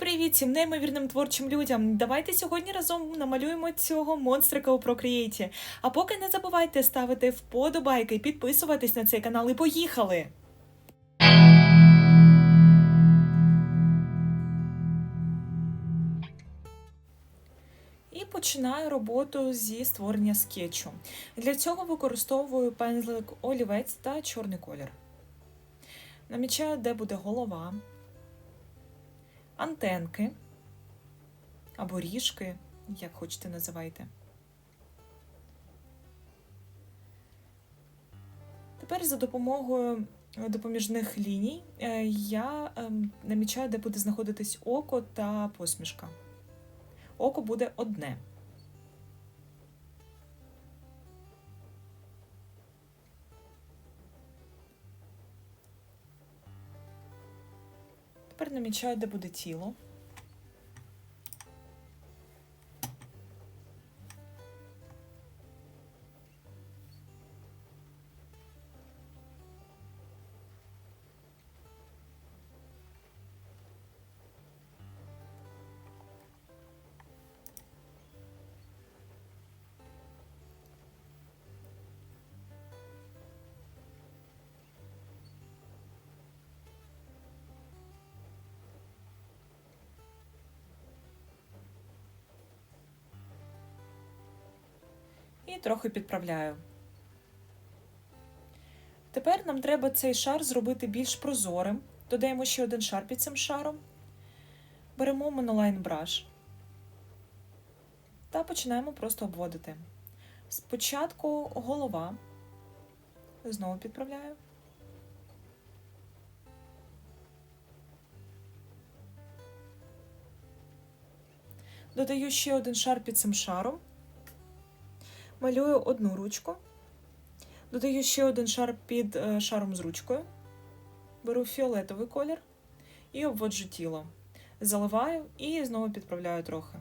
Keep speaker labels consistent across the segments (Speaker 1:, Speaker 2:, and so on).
Speaker 1: Привіт всім неймовірним творчим людям. Давайте сьогодні разом намалюємо цього монстрика у Procreate. А поки не забувайте ставити вподобайки, підписуватись на цей канал і поїхали! І починаю роботу зі створення скетчу. Для цього використовую пензлик олівець та чорний колір. Намічаю, де буде голова, антенки або ріжки, як хочете називайте. Тепер за допомогою допоміжних ліній е, я ем, намічаю, де буде знаходитись око та посмішка. Око буде одне. Тепер намічаю, де буде тіло. І трохи підправляю. Тепер нам треба цей шар зробити більш прозорим. Додаємо ще один шар під цим шаром. Беремо Monoline Brush та починаємо просто обводити. Спочатку голова, знову підправляю. Додаю ще один шар під цим шаром малюю одну ручку, додаю ще один шар під е, шаром з ручкою, беру фіолетовий колір і обводжу тіло. Заливаю і знову підправляю трохи.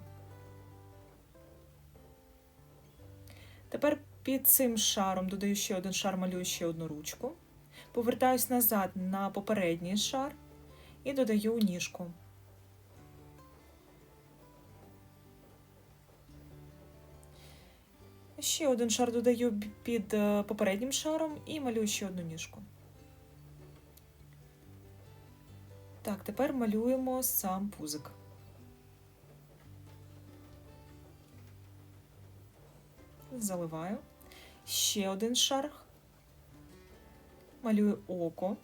Speaker 1: Тепер під цим шаром додаю ще один шар, малюю ще одну ручку. Повертаюсь назад на попередній шар і додаю ніжку. Ще один шар додаю під е, попереднім шаром і малюю ще одну ніжку. Так, тепер малюємо сам пузик. Заливаю. Ще один шар. Малюю око.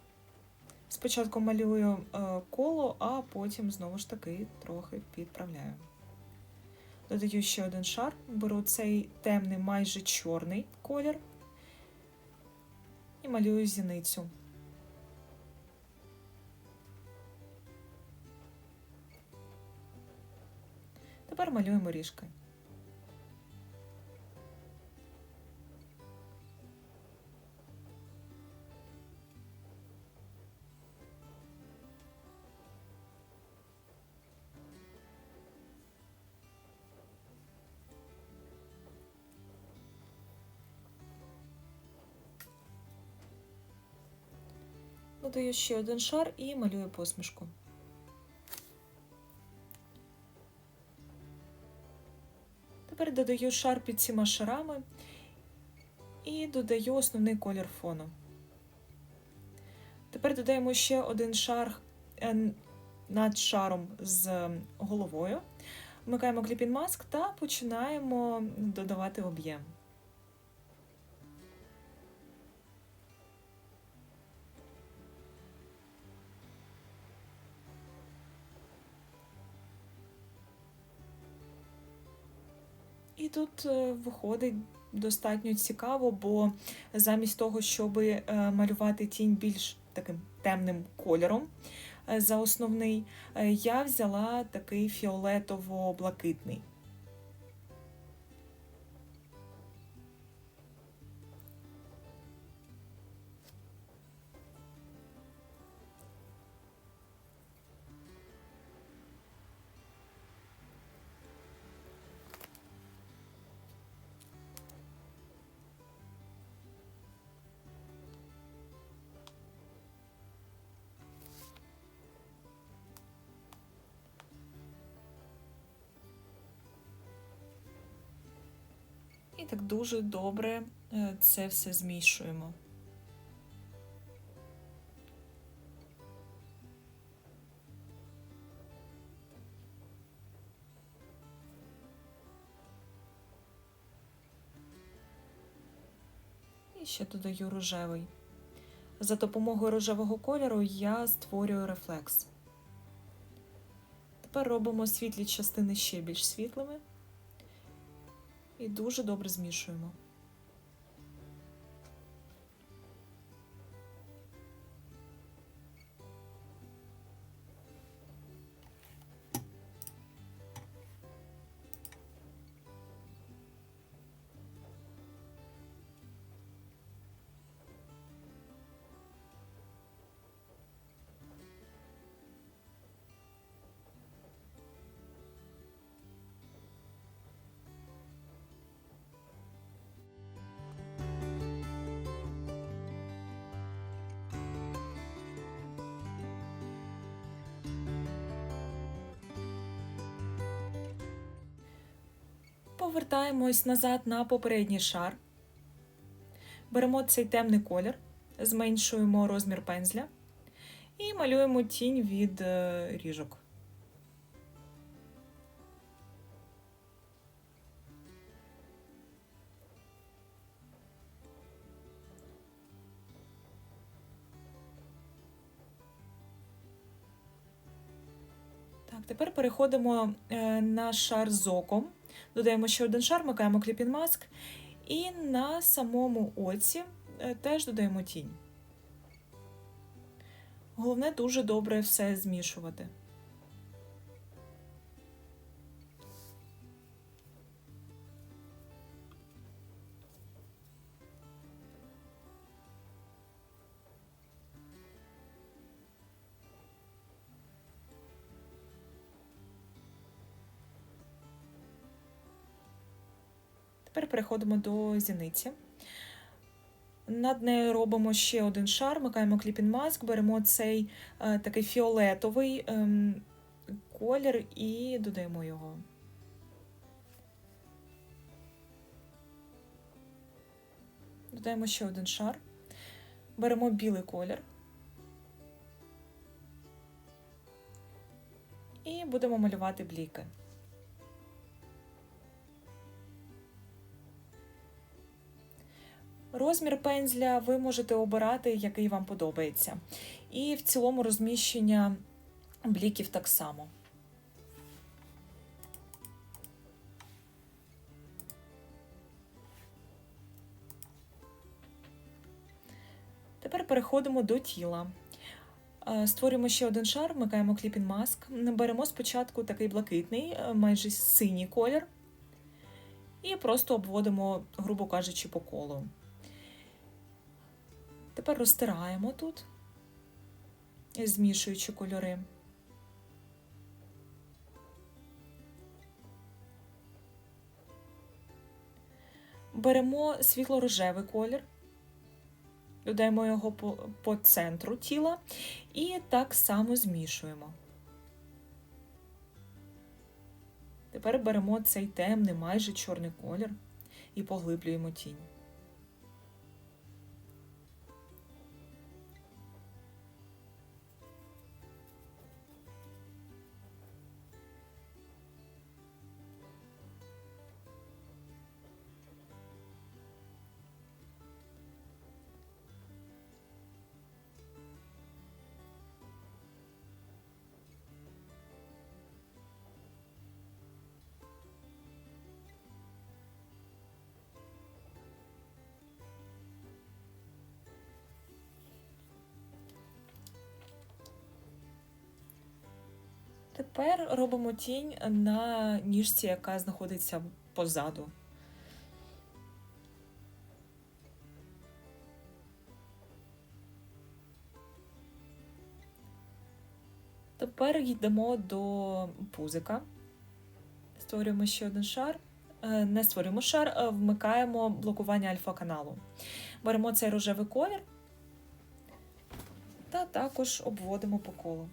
Speaker 1: Спочатку малюю е, коло, а потім знову ж таки трохи підправляю. Додаю ще один шар, беру цей темний, майже чорний колір і малюю зіницю. Тепер малюємо ріжки. Додаю ще один шар і малюю посмішку. Тепер додаю шар під цими шарами і додаю основний колір фону. Тепер додаємо ще один шар е, над шаром з головою. Вмикаємо кліпін маск та починаємо додавати об'єм. І тут е, виходить достатньо цікаво, бо замість того, щоб е, малювати тінь більш таким темним кольором е, за основний, я взяла такий фіолетово-блакитний. І так дуже добре е, це все змішуємо. І ще додаю рожевий. За допомогою рожевого кольору я створюю рефлекс. Тепер робимо світлі частини ще більш світлими і дуже добре змішуємо. Повертаємось назад на попередній шар. Беремо цей темний колір, зменшуємо розмір пензля і малюємо тінь від е, ріжок. Тепер переходимо е, на шар з оком. Додаємо ще один шар, макаємо кліпін маск. І на самому оці е, теж додаємо тінь. Головне дуже добре все змішувати. Тепер переходимо до зіниці. Над нею робимо ще один шар, макаємо кліпін маск, беремо цей е, такий фіолетовий ем, колір і додаємо його. Додаємо ще один шар. Беремо білий колір. І будемо малювати бліки. Розмір пензля ви можете обирати, який вам подобається. І в цілому розміщення бліків так само. Тепер переходимо до тіла. Е, Створюємо ще один шар, вмикаємо кліпін маск. Беремо спочатку такий блакитний, е, майже синій колір, і просто обводимо, грубо кажучи, по колу. Тепер розтираємо тут, змішуючи кольори. Беремо світло-рожевий колір, додаємо його по, по центру тіла і так само змішуємо. Тепер беремо цей темний, майже чорний колір і поглиблюємо тінь. Тепер робимо тінь на ніжці, яка знаходиться позаду. Тепер йдемо до пузика. Створюємо ще один шар. Е, Не створюємо шар, вмикаємо блокування альфа-каналу. Беремо цей рожевий колір та також обводимо по колу.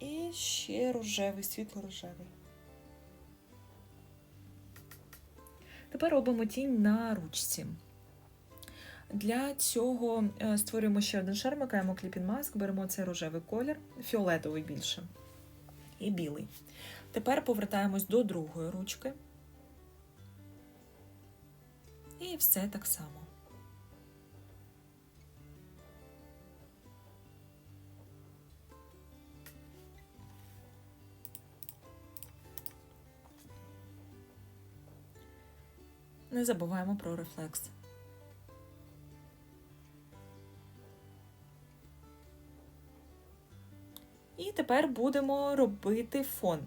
Speaker 1: І ще рожевий, світло-рожевий. Тепер робимо тінь на ручці. Для цього е, створюємо ще один шар, макаємо кліпін маск, беремо цей рожевий колір, фіолетовий більше, і білий. Тепер повертаємось до другої ручки. І все так само. Не забуваємо про рефлекс. І тепер будемо робити фон.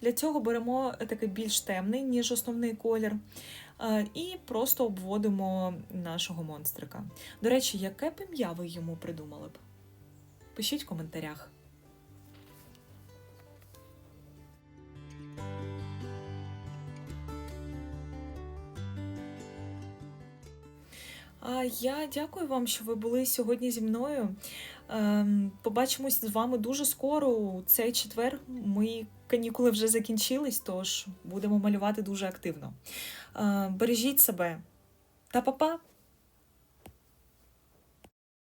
Speaker 1: Для цього беремо такий більш темний, ніж основний колір, е, і просто обводимо нашого монстрика. До речі, яке б ім'я ви йому придумали б? Пишіть в коментарях. Я дякую вам, що ви були сьогодні зі мною. Ем, Побачимось з вами дуже скоро. Цей четвер мої канікули вже закінчились, тож будемо малювати дуже активно. Е, Бережіть себе та па-па!